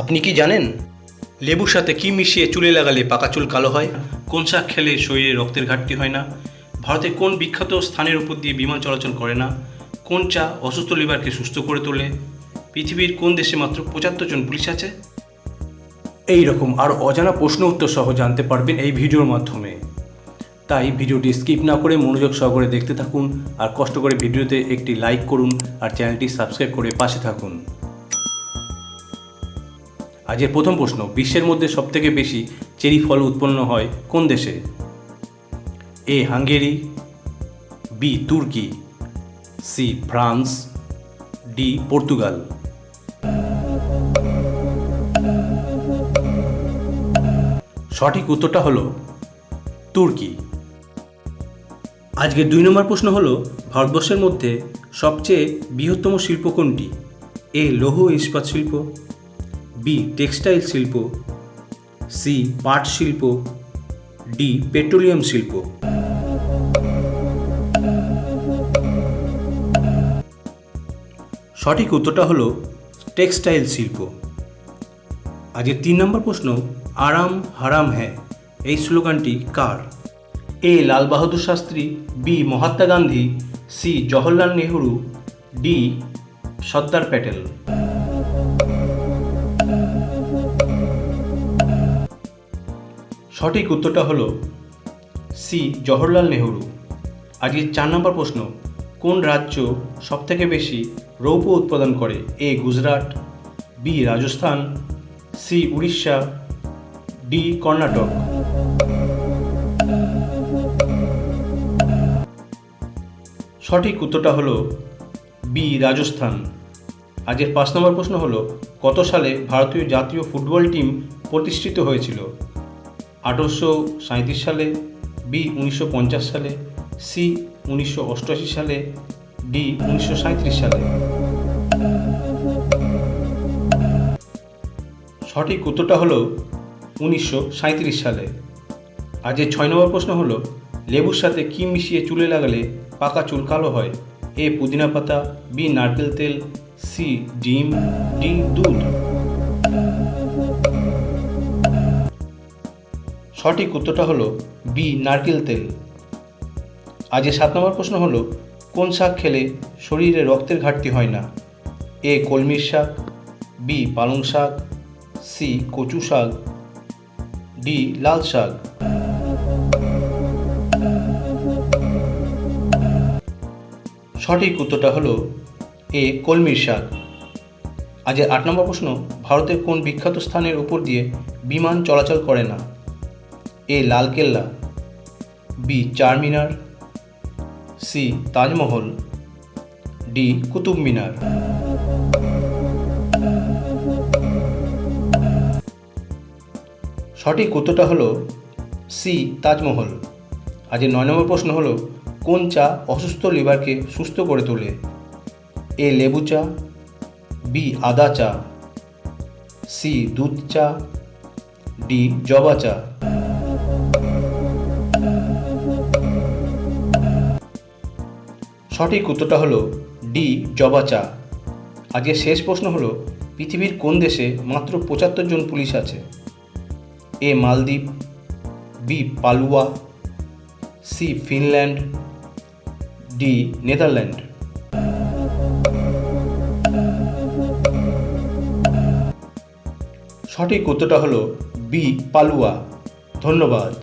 আপনি কি জানেন? লেবুর সাথে কি মিশিয়ে চুলে লাগালে পাকা চুল কালো হয়? কোন শাক খেলে শরীরে রক্তের ঘাটতি হয় না? ভারতে কোন বিখ্যাত স্থানের উপর দিয়ে বিমান চলাচল করে না? কোন চা অসুস্থ লিভারকে সুস্থ করে তোলে? পৃথিবীর কোন দেশে মাত্র পঁচাত্তর জন পুলিশ আছে? এই রকম আর অজানা প্রশ্ন উত্তর সহ জানতে পারবেন এই ভিডিওর মাধ্যমে। তাই ভিডিওটি স্কিপ না করে মনোযোগ সহকারে দেখতে থাকুন আর কষ্ট করে ভিডিওতে একটি লাইক করুন আর চ্যানেলটি সাবস্ক্রাইব করে পাশে থাকুন। আজকের প্রথম প্রশ্ন, বিশ্বের মধ্যে সবথেকে বেশি চেরি ফল উৎপন্ন হয় কোন দেশে? এ, হাঙ্গেরি, বি, তুর্কি, সি, ফ্রান্স, ডি, পর্তুগাল। সঠিক উত্তরটা হলো তুর্কি। আজকের দুই নম্বর প্রশ্ন হলো, ভারতবর্ষের মধ্যে সবচেয়ে বৃহত্তম শিল্প কোনটি? এ, লৌহ ইস্পাত শিল্প বি টেক্সটাইল শিল্প সি পাট শিল্প ডি পেট্রোলিয়াম শিল্প। সঠিক উত্তরটা হলো টেক্সটাইল শিল্প। আজকের তিন নম্বর প্রশ্ন, আরাম হারাম হ্যাঁ এই স্লোগানটি কার? A, Lal Bahadur Shastri, B, Mahatma Gandhi, C, Jawaharlal Nehru, D, Sardar Patel. সঠিক উত্তরটা হলো সি, জওহরলাল নেহরু। আজকের চার নম্বর প্রশ্ন, কোন রাজ্য সবথেকে বেশি রৌপ্য উৎপাদন করে? A, Gujarat, B, Rajasthan, C, Orissa, D, Karnataka. সঠিক উত্তরটা হলো বি, রাজস্থান। আজকের পাঁচ নম্বর প্রশ্ন হলো, কত সালে ভারতীয় জাতীয় ফুটবল টিম প্রতিষ্ঠিত হয়েছিল? আঠারোশো সাঁত্রিশ সালে বি উনিশশো পঞ্চাশ সালে সি উনিশশো অষ্টআশি সালে ডি উনিশশো সাঁত্রিশ সালে। সঠিক উত্তরটা হলো উনিশশো সাঁত্রিশ সালে। আজের ছয় নম্বর প্রশ্ন হলো, লেবুর সাথে কি মিশিয়ে চুলে লাগালে পাকা চুল কালো হয়? এ পুদিনা পাতা বি নারকেল তেল সি ডিম ডি দুধ। সঠিক উত্তরটা হলো বি, নারকেল তেল। আজের সাত নম্বর প্রশ্ন হলো, কোন শাক খেলে শরীরে রক্তের ঘাটতি হয় না? এ, কলমির শাক, বি, পালং শাক, সি, কচু শাক, ডি, লাল শাক। সঠিক উত্তরটা হলো এ, কলমির শাক। আজের আট নম্বর প্রশ্ন, ভারতের কোন বিখ্যাত স্থানের উপর দিয়ে বিমান চলাচল করে না? A Lal Qila, B Charminar, C Taj Mahal, D Qutub Minar সঠিক উত্তরটা হলো সি তাজমহল। আজের নয় নম্বর প্রশ্ন হলো, কোন চা অসুস্থ লিভারকে সুস্থ করে তোলে? এ লেবু চা, বি আদা চা, সি দুধ চা, ডি জবা চা। সঠিক উত্তরটা হলো ডি, জবা চা। আজকের শেষ প্রশ্ন হলো, পৃথিবীর কোন দেশে মাত্র পঁচাত্তর জন পুলিশ আছে? A, Maldives, B, Palau, C, Finland, D, Netherland. সঠিক উত্তরটা হলো বি, পালুয়া। ধন্যবাদ।